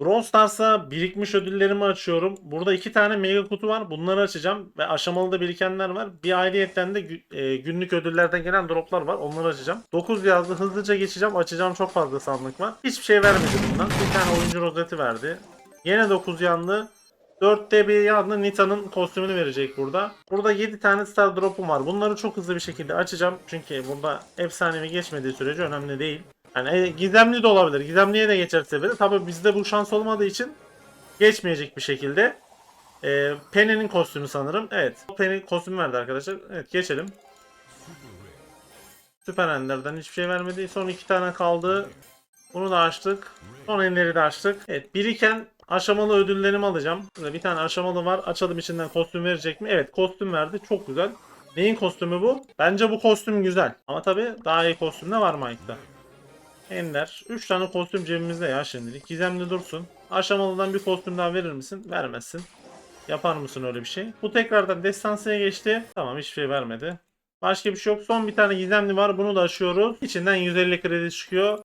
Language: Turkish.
Brawl Stars'a birikmiş ödüllerimi açıyorum. Burada iki tane mega kutu var. Bunları açacağım. Ve aşamalı da birikenler var. Bir ayrıyetten de e, günlük ödüllerden gelen droplar var. Onları açacağım. 9 yazdı. Hızlıca geçeceğim. Açacağım çok fazla sandık var. Hiçbir şey vermedi bundan. Bir tane oyuncu rozeti verdi. Yine 9 yandı. 4'te bir yandı Nita'nın kostümünü verecek burada. Burada 7 tane star drop'um var. Bunları çok hızlı bir şekilde açacağım. Çünkü burada efsanevi geçmediği sürece önemli değil. Yani e, gizemli de olabilir. Gizemliye de geçerse bile. Tabi bizde bu şans olmadığı için geçmeyecek bir şekilde. E, Penny'nin kostümü sanırım. Evet. Penny kostümü verdi arkadaşlar. Evet geçelim. Süper Ender'den hiçbir şey vermedi. Son iki tane kaldı. Bunu da açtık. Son enleri de açtık. Evet biriken aşamalı ödüllerimi alacağım. Burada bir tane aşamalı var. Açalım içinden kostüm verecek mi? Evet kostüm verdi. Çok güzel. Neyin kostümü bu? Bence bu kostüm güzel. Ama tabi daha iyi kostüm de var Mike'da. Ender. 3 tane kostüm cebimizde ya şimdilik. Gizemli dursun. Aşamalıdan bir kostüm daha verir misin? Vermezsin. Yapar mısın öyle bir şey? Bu tekrardan destansıya geçti. Tamam hiçbir şey vermedi. Başka bir şey yok. Son bir tane gizemli var. Bunu da açıyoruz. İçinden 150 kredi çıkıyor.